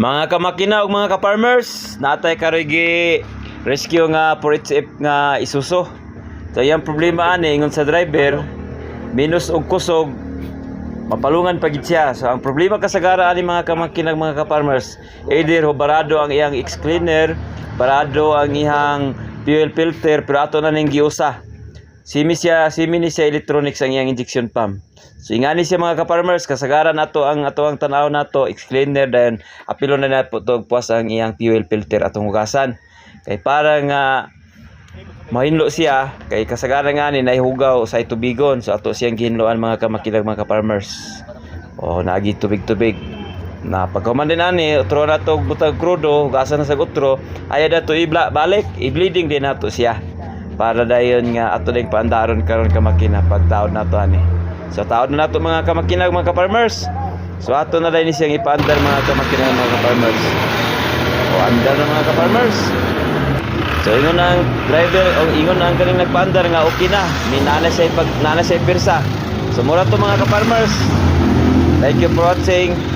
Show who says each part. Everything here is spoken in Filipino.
Speaker 1: Mga kamakina ug mga ka-farmers, natay karoy gi rescue nga 4HF nga isuso. So yung problema ani ingon sa driver, minus og kusog mapalungan pa gid siya. So ang problema kasagara ani mga kamakina ug mga ka-farmers, either barado ang iyang ex-cleaner, barado ang iyang fuel filter pero ato na ning giusa. Simi siya, simi ni siya electronics ang iyang injection pump. So ingani siya mga ka-farmers, kasagaran nato ang ato ang tanaw nato, ex-cleaner then apilo na nato to puas ang iyang fuel filter atong hugasan. Kay para nga mahinlo siya kay kasagaran nga ni nahihugaw sa tubigon so ato siyang gihinloan mga kamakilag mga ka-farmers. O naagi tubig-tubig. Na pagkaman din ani, utro na to butang krudo, hugasan na sa utro, aya na to ibla balik, i-bleeding din nato siya para dayon nga ato ding paandaron karon ka makina pag taon na to ani. So taon na nato mga kamakina mga ka-farmers. So ato na dahil siyang ipaandar mga kamakina mga ka-farmers. O andar na mga ka-farmers. So ingon ang driver o ingon ang kaning nagpaandar nga okay na. Minana siya pag nana siya pirsa. So mura to mga ka-farmers. Thank you for watching.